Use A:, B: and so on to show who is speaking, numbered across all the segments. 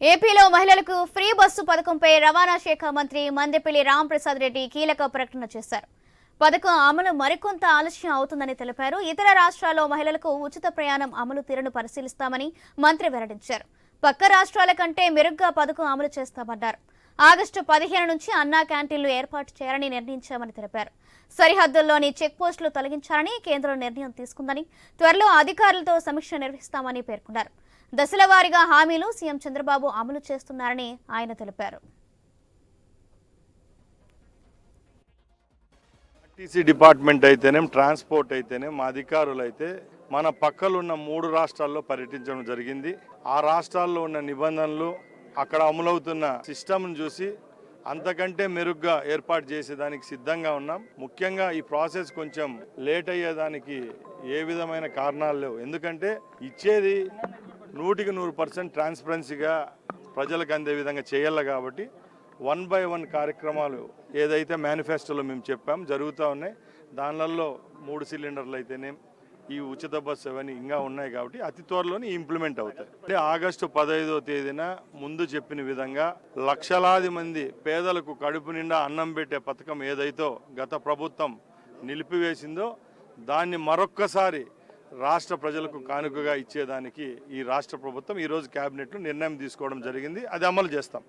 A: ఏపీలో మహిళలకు free bus పథకంపై రవాణా శాఖ మంత్రి మందెపల్లి రాంప్రసాద్ రెడ్డి కీలక ప్రకటన చేశారు. పథకం అమలు మరికొంత ఆలస్యం అవుతుందని తెలిపారు. ఇతర రాష్ట్రాల్లో మహిళలకు ఉచిత ప్రయాణం అమలు తీరును పరిశీలిస్తామని మంత్రి వెల్లడించారు. పక్క రాష్ట్రాల కంటే మెరుగ్గా పథకం అమలు చేస్తామన్నారు. ఆగస్టు పదిహేను నుంచి అన్నా క్యాంటీన్లు ఏర్పాటు చేయాలని నిర్ణయించామని తెలిపారు. సరిహద్దుల్లోని చెక్ పోస్టులు తొలగించాలని కేంద్రం నిర్ణయం తీసుకుందని త్వరలో అధికారులతో సమీక్ష నిర్వహిస్తామని పేర్కొన్నారు. దశల వారీగా హామీలు సీఎం చంద్రబాబు అమలు చేస్తున్నారని ఆయన తెలిపారు.
B: ఆర్టీసీ డిపార్ట్మెంట్ అయితేనేం ట్రాన్స్పోర్ట్ అయితేనే మా అధికారులు అయితే మన పక్కలున్న మూడు రాష్ట్రాల్లో పర్యటించడం జరిగింది. ఆ రాష్ట్రాల్లో ఉన్న నిబంధనలు అక్కడ అమలవుతున్న సిస్టమ్ను చూసి అంతకంటే మెరుగ్గా ఏర్పాటు చేసేదానికి సిద్ధంగా ఉన్నాం. ముఖ్యంగా ఈ ప్రాసెస్ కొంచెం లేట్ అయ్యేదానికి ఏ విధమైన కారణాలు లేవు. ఎందుకంటే ఇచ్చేది నూటికి నూరు పర్సెంట్ ట్రాన్స్పరెన్సీగా ప్రజలకు అందే విధంగా చేయాలి కాబట్టి వన్ బై వన్ కార్యక్రమాలు ఏదైతే మేనిఫెస్టోలో మేము చెప్పాం జరుగుతూ ఉన్నాయి. దానిలలో మూడు సిలిండర్లు అయితేనే ఈ ఉచిత బస్సు అవన్నీ ఇంకా ఉన్నాయి కాబట్టి అతి త్వరలోనే ఇంప్లిమెంట్ అవుతాయి. అంటే ఆగస్టు పదహైదో తేదీన ముందు చెప్పిన విధంగా లక్షలాది మంది పేదలకు కడుపు నిండా అన్నం పెట్టే పథకం ఏదైతో గత ప్రభుత్వం నిలిపివేసిందో దాన్ని మరొక్కసారి రాష్ట్ర ప్రజలకు కానుకగా ఇచ్చేదానికి ఈ రాష్ట్ర ప్రభుత్వం ఈరోజు క్యాబినెట్లో నిర్ణయం తీసుకోవడం జరిగింది. అది అమలు చేస్తాం.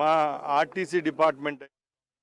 B: మా ఆర్టీసీ డిపార్ట్మెంట్